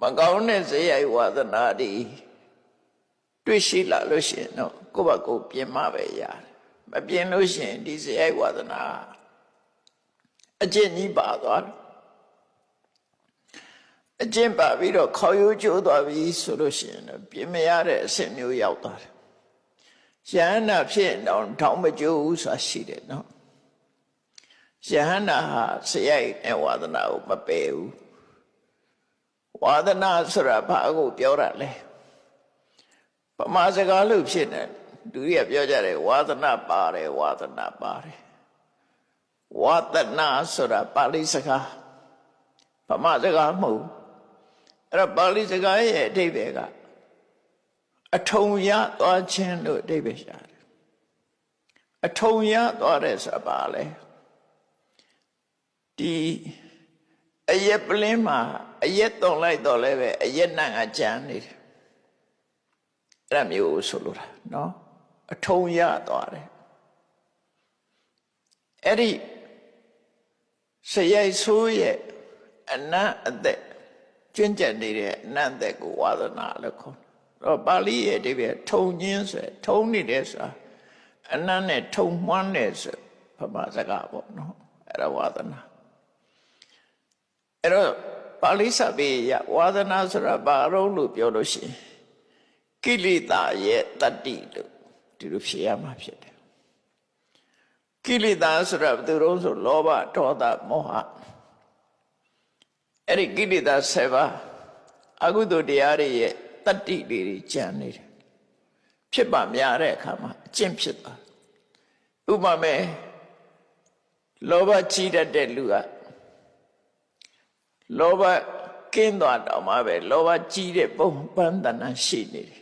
မကောင်းတဲ့ဇေယိုက်ဝါသနာတွေတွေ့ရှိလာလို့ရှိရင်တော့ကိုယ့်ဘက်ကိုယ်ပြင်မပဲရတယ်မပြင်လို့ရှိရင်ဒီဇေယိုက်ဝါသနာအကျင့်ကြီးပါသွားတယ်အကျင့်ပါပြီးတော့ခေါ်ယူကျိုးသွားပြီဆိုလို့ရှိရင်တော့ပြင်မရတဲ့အဆင့်မျိုးရောက်သွားတယ်ယဟန္တာဖြစ်ရင်တော့ထောင်မကျိုးဘူးဆိုတာရှိတယ်နော်ယဟန္တာဟာဇေယိုက်နဲ့ဝါသနာကိုမပယ်ဘူး ဝါသနာဆိုတာဘာကိုပြောတာလဲပမာစကားလို့ဖြစ်နေလူတွေကပြောကြတယ်ဝါသနာပါတယ်ဝါသနာပါတယ်ဝါသနာဆိုတာပါဠိစကားပမာစကားမဟုတ်အဲ့တော့ပါဠိစကားရဲ့အဓိပ္ပာယ်ကအထုံရသွားခြင်းလို့အဓိပ္ပာယ်ရှာတယ်အထုံရသွားတယ်ဆိုတာပါလဲဒီ အရက်ပလင်းမှာအရက်တုံလိုက်တော့လည်းပဲအရက်နံကကြမ်းနေတယ်အဲ့ဒါမျိုးကိုဆိုလိုတာနော်အထုံရသွားတယ်အဲ့ဒီဆရိုက်ဆိုးရဲ့အနတ်အသက်ကျွင့်ကျက်နေတဲ့အနတ်အသက်ကိုဝါသနာလို့ခေါ်တယ်တော့ပါဠိရဲ့အဓိပ္ပာယ်ထုံခြင်းဆိုထုံနေတယ်ဆိုတာအနတ်နဲ့ထုံမှန်းတယ်ဆိုဗမာစကားပေါ့နော်အဲ့ဒါဝါသနာ အဲ့တော့ပါဠိစာပေရဝါသနာဆိုတာဘာရုံးလို့ပြောလို့ရှိရင်ကိလေသာရဲ့တတ္တိလို့ဒီလိုဖြေရမှာဖြစ်တယ်ကိလေသာဆိုတာဘယ်သူတုံးဆိုလောဘဒေါသမောဟအဲ့ဒီကိလေသာ7ပါးအကုသိုလ်တရားတွေရဲ့တတ္တိတွေကြံနေတယ်ဖြစ်ပါများတဲ့အခါမှာအကျင့်ဖြစ်သွားဥပမာလောဘကြီးတတ်တဲ့လူက လောဘကင်းသွားတော့မှပဲလောဘကြီးတဲ့ပုံပန်းတဏ္ဍရှိနေတယ်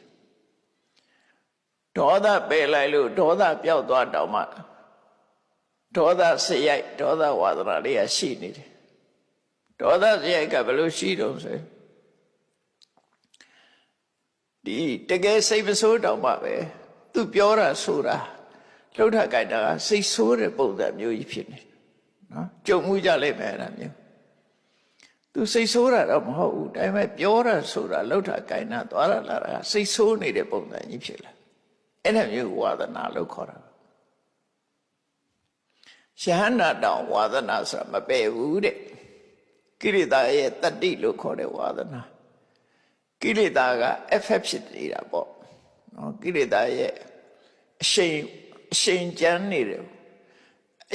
ဒေါသပယ်လိုက်လို့ဒေါသပျောက်သွားတော့မှဒေါသစရိုက်ဒေါသဝါဒနာလေးကရှိနေတယ်ဒေါသစရိုက်ကဘယ်လိုရှိတော့ဆိုရင်ဒီတကယ်စိတ်မဆိုးတော့မှပဲသူပြောတာဆိုတာလှုပ်ထကြိုက်တာကစိတ်ဆိုးတဲ့ပုံစံမျိုးကြီးဖြစ်နေနော်ကြုံမှုကြလိမ့်မယ်အဲ့ဒါမျိုး သူစိတ်ဆိုးတာတော့မဟုတ်ဘူးဒါပေမဲ့ပြောတာဆိုတာလှုပ်ထကြိုက်တာသွားတာလာတာကစိတ်ဆိုးနေတဲ့ပုံစံကြီးဖြစ်လာအဲ့ဒါမျိုးဝါဒနာလို့ခေါ်တာရှဟန္တာတောင်ဝါဒနာဆိုတာမပယ်ဘူးတဲ့ကိရိတာရဲ့တတ္တိလို့ခေါ်တဲ့ဝါဒနာကိလေသာက effect ဖြစ်နေတာပေါ့နော်ကိလေသာရဲ့အရှိန်အရှိန်ကျန်းနေတယ်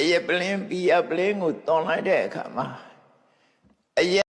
အယပလင်းဘီယပလင်းကိုတွန်လိုက်တဲ့အခါမှာအယ